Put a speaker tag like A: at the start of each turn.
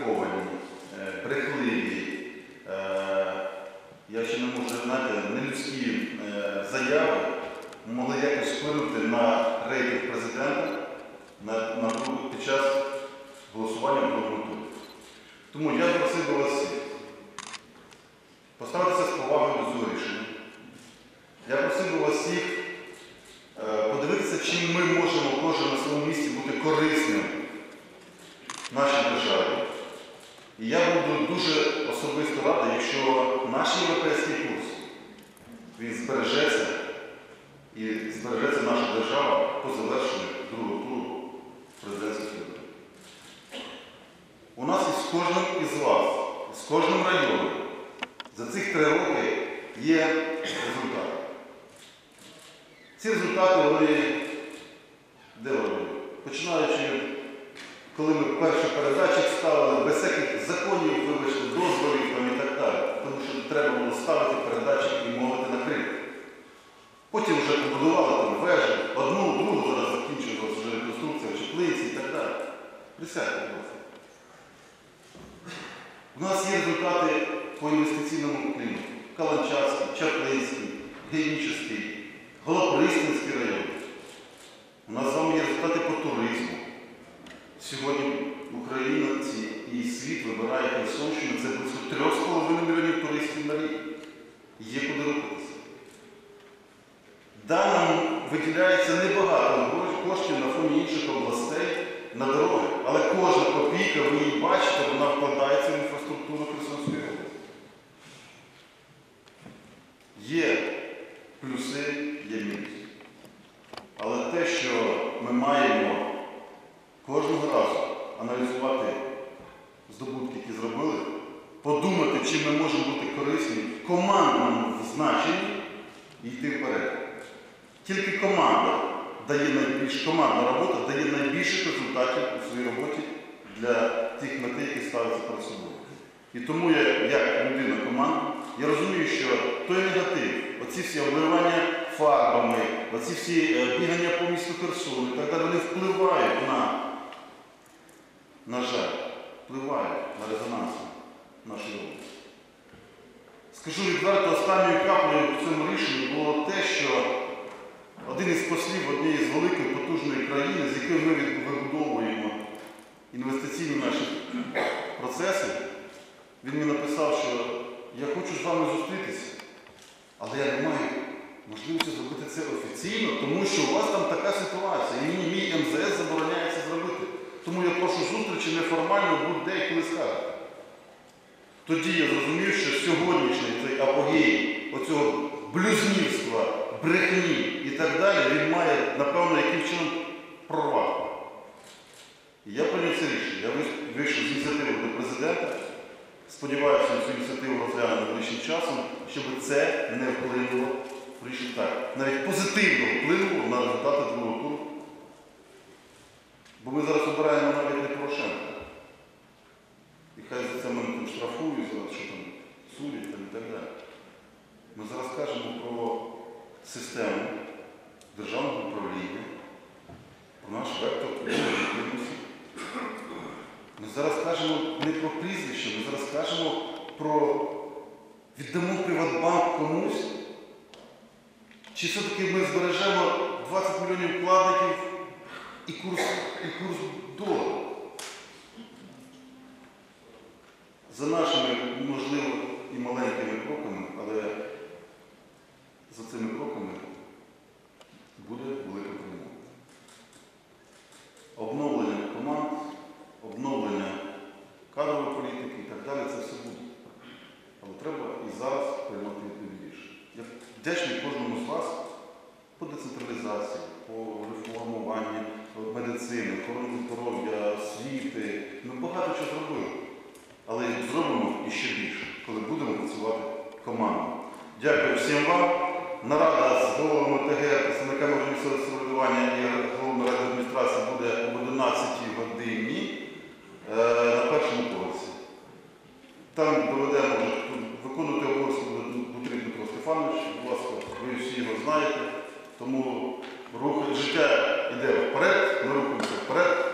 A: всі сфабриковані, е, брехливі, е, я ще не можу знати, нелюдські е, заяви могли якось вплинути на рейтинг президента на, на, під час голосування в другому. Тому я просив би вас всіх поставитися з повагою до цього рішення. Я просив би вас всіх подивитися, чим ми можемо наш європейський курс він збережеться і збережеться наша держава по завершенню другого туру президентських виборів. У нас із кожним із вас, з кожним районом за цих три роки є результати. Ці результати вони де вони? Починаючи коли ми перші передачі ставили без всяких законів, вибачте, дозволів і так далі. Тому що треба було ставити передачі і мовити на Крим. Потім вже побудували там вежі, одну, другу, зараз закінчилася вже реконструкція, чеплиці і так далі. Присядьте, будь ласка. У нас є результати по інвестиційному клімату. Каланчарський, Чаплинський, Генічеський, Голоприсненський район. У нас з вами є результати по туризму. Сьогодні українці і світ вибирає Херсонщину, це близько 3,5 мільйонів туристів на рік. Є куди рухатися. Да, нам виділяється небагато коштів на фоні інших областей на дороги, але кожна копійка, ви її бачите, вона вкладається в інфраструктуру Херсонської області. Є плюси, є мінуси. Але те, що ми маємо кожного разу аналізувати здобутки, які зробили, подумати, чим ми можемо бути корисні в командному значенні і йти вперед. Тільки команда дає найбільш, командна робота дає найбільших результатів у своїй роботі для тих мети, які ставляться перед собою. І тому я, як людина команди, я розумію, що той негатив, оці всі обливання фарбами, оці всі е, бігання по місту Херсону і так далі, вони впливають на, на жаль, впливають на резонанс нашої області. Скажу відверто, останньою каплею в цьому рішенні було те, що один із послів однієї з великої потужної країни, з якою ми вибудовуємо інвестиційні наші процеси, він мені написав, що я хочу з вами зустрітися, але я не маю можливості зробити це офіційно, тому що у вас там така ситуація, і мені мій МЗС забороняє це зробити. Тому я прошу зустрічі неформально будь-де коли скажете. Тоді я зрозумів, що сьогоднішній цей апогей оцього блюзнірства, брехні і так далі, він має, напевно, яким чином прорвати. І я прийняв це рішення. Я вийшов з ініціативою до президента. Сподіваюся, цю ініціативу розгляну найближчим часом, щоб це не вплинуло, так, навіть позитивно вплинуло на результати другого туру. Бо ми зараз обираємо навіть не Порошенка. І хай за це мене там штрафують, за що там судять там, так далі. Ми зараз кажемо про систему державного управління, про наш вектор ефективності. Ми зараз кажемо не про прізвище, ми зараз кажемо про віддамо Приватбанк комусь. Чи все-таки ми збережемо 20 мільйонів вкладників і курс, і курс долара? За нашими, можливо, і маленькими кроками, але за цими кроками буде велика перемога. Обновлення команд, обновлення кадрової політики і так далі, це все буде. Але треба і зараз приймати відповідні рішення. Я вдячний кожному з вас по децентралізації, по реформуванню медицини, охорони здоров'я, освіти. Ми багато чого зробили. Але зробимо іще більше, коли будемо працювати командно. Дякую всім вам. Нарада з головами ТГ, представниками місцевого самоврядування і головами ради адміністрації буде об 11 годині е, на першому поверсі. Там доведемо виконувати буде Дмитрий Дмитро Стефанович, будь ласка, ви всі його знаєте. Тому рух, життя йде вперед, ми рухаємося вперед.